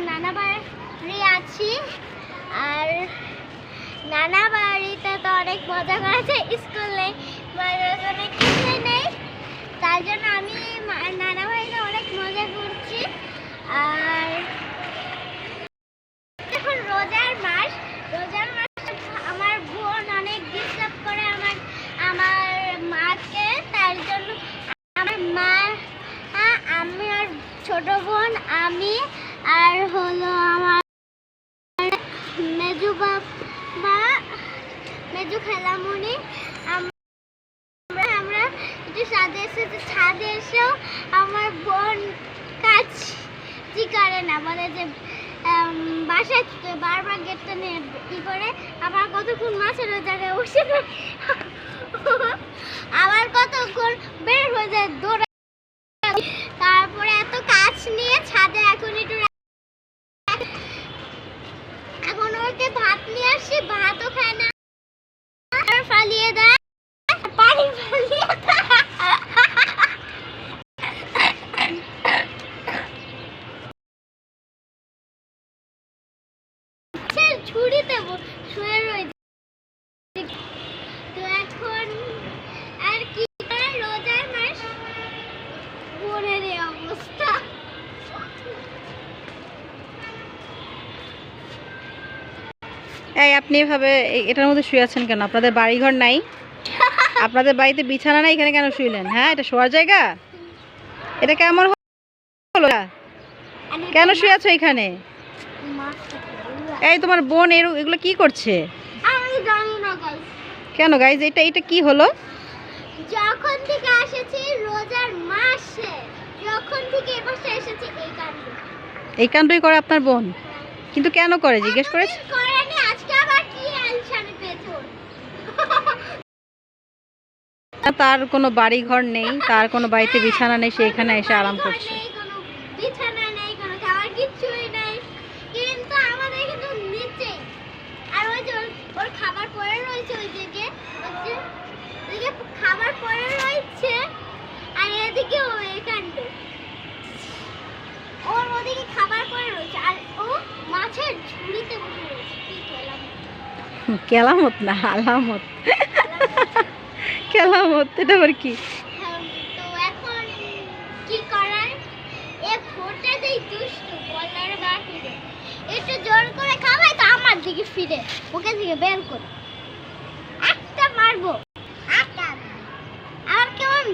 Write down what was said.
নানা বাড়ি আছি। আর নানা বাড়িতে তো অনেক মজা করেছে স্কুল নেই কিছুই নেই তার জন্য আমি মা- নানা বাড়িতে অনেক মজা করছি আর এখন রোজার মাস রোজার মাসে আমার বোন অনেক ডিস্টার্ব করে আমার আমার মাকে তার জন্য আমার মা আ- আমি আর ছোট বোন আমি আর হলো আমার মেজু বাবা মেজু খেলামুনি আমরা আমরা একটু ছাদে এসেছি ছাদে এসেও আমার বোন কাজ কি করে না, বলে যে থেকে বারবার গেটটা নিয়ে কি করে। আবার কতক্ষণ মাছের ওই জায়গায় বসে আবার কতক্ষণ বের হয়ে যায় দৌড়ে তারপরে এত কাজ নিয়ে ছাদে এখন একটু এখন ওকে ভাত নিয়ে আসি, ভাতও খায় না। ঝুড়িতে শুয়ে রয়েছে তো এখন আর কি রোজার মাস। বোনের এই অবস্থা। এই আপনি এভাবে এটার মধ্যে শুয়ে আছেন কেন? আপনাদের বাড়িঘর নাই? আপনাদের বাড়িতে বিছানা নাই? এখানে কেন শুইলেন? হ্যাঁ এটা শোয়ার জায়গা? এটা কেমন হলো? কেন শুয়ে আছো এখানে? এই তোমার বোন এর এগুলো কি করছে? আমি জানি না গাইস কেন গাইজ এটা এটা কি হলো? যখন থেকে এসেছি রোজার মাসে যখন থেকে এ পাশে এসেছি এই কাণ্ড। এই কাণ্ডই করে আপনার বোন? কিন্তু কেন করে? জিজ্ঞেস করেছে? করেনি আজকে আবার কি আলসামি পেয়েছে ওর? তার কোনো বাড়ি ঘর নেই তার কোনো বাড়িতে বিছানা নেই সে এখানে এসে আরাম করছে। বিছানা কেলামত না, আলামত। কেলামত, এটা আবার কি? হ্যাঁ, yeah. জোর করে খাওয়াই তো আমার দিকে ফিরে, ওকে দিকে বের করে। মারবো কেমন